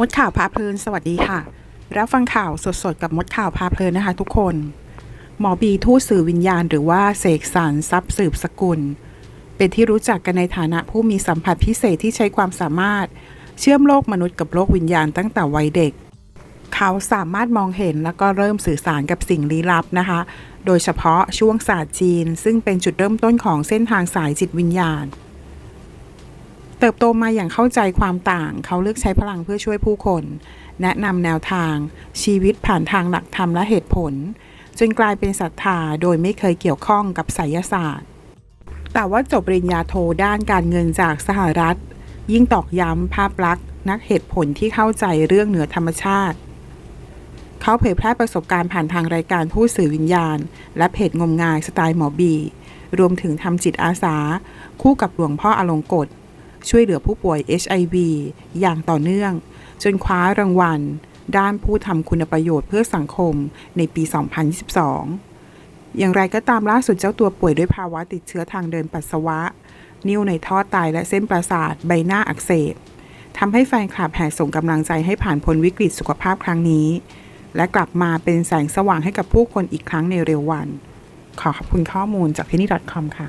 มดข่าวพาเพลินสวัสดีค่ะ รับฟังข่าวสดๆ กับมดข่าวพาเพลินนะคะทุกคน หมอบีทูตสื่อวิญญาณหรือว่าเสกสรรทรัพย์สืบสกุล เป็นที่รู้จักกันในฐานะผู้มีสัมผัสพิเศษที่ใช้ความสามารถ เชื่อมโลกมนุษย์กับโลกวิญญาณตั้งแต่วัยเด็ก เขาสามารถมองเห็นแล้วก็เริ่มสื่อสารกับสิ่งลี้ลับนะคะ โดยเฉพาะช่วงศาสตร์จีน ซึ่งเป็นจุดเริ่มต้นของเส้นทางสายจิตวิญญาณ เติบโตมาอย่างเข้าใจความต่าง เขาเลือกใช้พลังเพื่อช่วยผู้คน แนะนำแนวทาง ชีวิตผ่านทางหลักธรรมและเหตุผล จนกลายเป็นศรัทธาโดยไม่เคยเกี่ยวข้องกับไสยศาสตร์ แต่ว่าจบปริญญาโทด้านการเงินจากสหรัฐ ยิ่งตอกย้ำภาพลักษณ์นักเหตุผลที่เข้าใจเรื่องเหนือธรรมชาติ เขาเผยแพร่ประสบการณ์ผ่านทางรายการผู้สื่อวิญญาณ และเพจงมงายสไตล์หมอบี รวมถึงทำจิตอาสา คู่กับหลวงพ่ออลงกฎ ช่วยเหลือผู้ป่วย HIV อย่างต่อเนื่อง จนคว้ารางวัล ด้านผู้ทำคุณประโยชน์เพื่อสังคมในปี 2022 อย่างไรก็ตามล่าสุดเจ้าตัวป่วยด้วยภาวะติดเชื้อทางเดินปัสสาวะ นิ่วในท่อไตและเส้นประสาทใบหน้าอักเสบทำให้แฟนคลับแห่ส่งกำลังใจให้ผ่านพ้นวิกฤตสุขภาพครั้งนี้ และกลับมาเป็นแสงสว่างให้กับผู้คนอีกครั้งในเร็ววัน ขอขอบคุณข้อมูลจากที่นี่ .com ค่ะ